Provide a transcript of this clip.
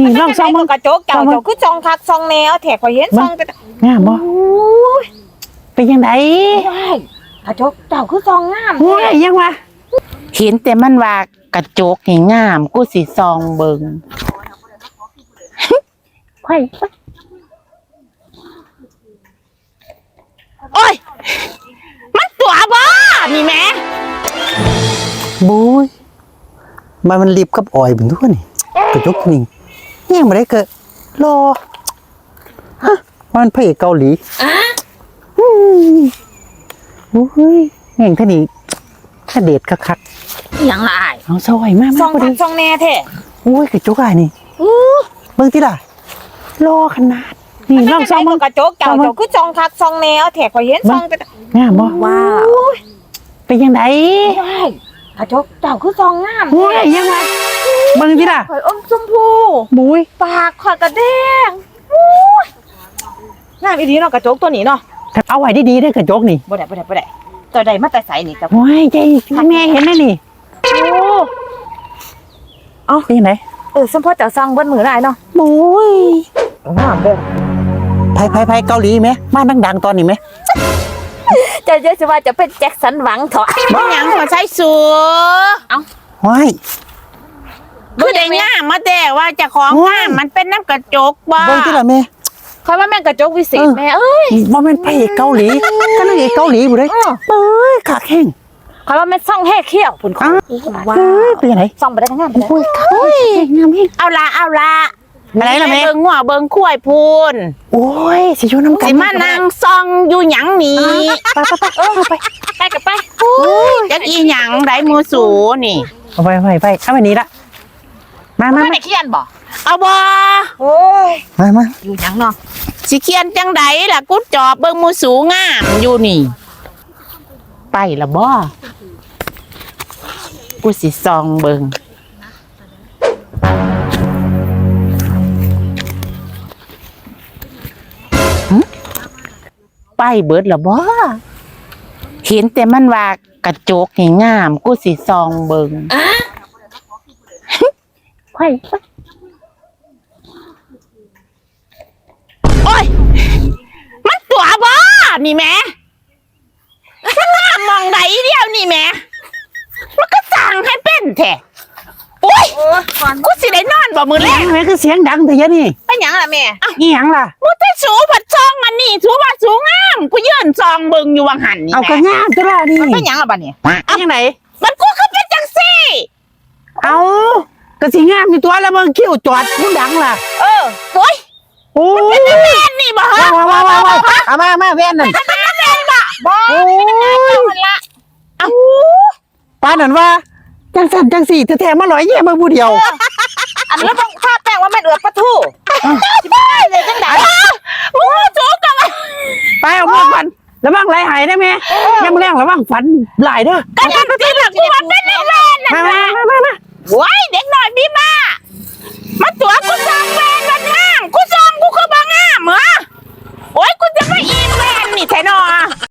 นี่ลองซองมัมึนงกระจกเจ้าซองมึงเจ้าคือจองคักซองแนวแถกข่อยเห็นซองแต่งามบ่เป็นยังไงได้กระจกเจ้าคือซองงามโอ้ยยังวะเห็นแต่มันว่ากระจกนี่งาม กูสิซองเบิงไข่โอ้ย มันตัวบ่นี่แหม่บุยมันมันรีบกับออยเป็นทุกนี่กระจกนี่ ยังไม่ได้เกิดรอฮะมันพระเอกเกาหลีอืมโอ้ยแห่งท่านี่ถ้าเดทคักอย่างไรๆเอาสวยมากซมาอกงพอคัดีกซองแน่แท้โอ้ยกระจกอะไรนี่เบิ่งที่ล่ะรอขนาดนี่ลองซองมึงกระจกเจ้าเจ้าคือจองคักซองแนวแถกข่อยเห็นซองแต่งามบ่ว้าวเป็นยังไงได้กระจกเจ้าคือซองงามโอ้ยยังวะ เบิ่งที่ล่ะข่อยอมชมพูบุ้ยปากข่อยกระแดงงามอีดีเนาะกระจกตัวนี้เนาะเอาไว้ดีๆได้อกระจกนี่บ่ได้บ่ได้บ่ได้ตัวใดมาแต่ใสนี่กับโอ้ยใจแม่เห็นไหมนี่โอ้เป็นยังไงเออสมพอเจ้าซองเบิ้มือได้เนาะบุ้ยงามเด้อไพ่ไพ่ไพ่เกาหลีไหมบ้านดังๆตอนนี้ไหมเจะเยอะสิว่าจะเป็นแจ็คสันหวังเถอะบ่หยังก็ใช้สูว้ายกูได้งามมาแต่ว่าเจะของงามมันเป็นน้ำกระจกบ่เบิ่งที่ล่ะแม่คอยว่าแม่งกระจกวิเศษเออแม่เอ้ยว่าเป็นพระเอกเกาหลีก็นางเอกเกาหลีบุเลยเออเอ้ยขาแข้งคอยว่าแม่งซ่องแห่เขี้ยวพุ่นคอยว้าเอ้วยเป็นยังไงซ่องไปได้ทั้งงานไปเลยโอ้ยขาแงามเองเอาละเอาละอะไรล่ะแม่ เบิ่งหัวเบิ่งคุ้ยพูนโอ้ยสิชูน้ำกันสิมานั่งซองอยู่หยังนี่ไปไปไปเออไปไปกับไปจักอีหยังไดมูสูนี่เอาไปไปไปเอาไปนี้ละ มามาไม่มาได้เขียนบ่เอาบ่โอ้ยมามาอยู่หยังเนาะสิเขียนจังใดล่ะกูจอบเบิ่งมูสูงามอยู่นี่ ไปละบ่กูสิซองเบิ่งหึไปเบิดละบ่เห็นแต่มันว่ากระจกนี่งาม กูสิซองเบิ่ง ไข่โอ้ย มันตัวบ่นี่แหม่ฉันงามมองไหนเดียวนี่แหม่มันก็สั่งให้เป็นแท้โอ้ยโอ้ยก่อนกูสิได้นอนบ่มือแรยังกไงคือเสียงดังแต่ยะนี่เป็นหยังล่ะแม่อีหยังล่ะกูจะสูผัดซองมันนี่สูผัดสูงามกูยืนซองเบิ่งอยู่วังหันนี่เอาแหกระม่งามตัวละนี่มันเป็นหยังล่ะบัดนี้เอายังไงมันกูคือเป็นจังซี่เอา กระสีงามอยู่ตัวแล้วมึงคิ้วจอดมึงดังล่ะเออโอ้ยโอ้ยเป็นแม่นนี่บ่ฮะว้าวว้าวว้าวว้าวเอามามาแว่นนั่นบ่โอ้ยมันละปานนั่นว่าจังสันจังสี่แท้ๆมาลอยแย่มาผู้เดียว อันแล้วต้องทาแป้งว่าแม่นเอือดปะทูสิบ้าเลยจังได๋กูสูงกับมันไปเอามาฟันระวังไหลหายได้ไหมยังแรงระวังฝันหลายเด้อก็ยังที่หลักกูมันเป็นแม่นน่ะมามามามา ว้ยเด็กหน่อยพี่มา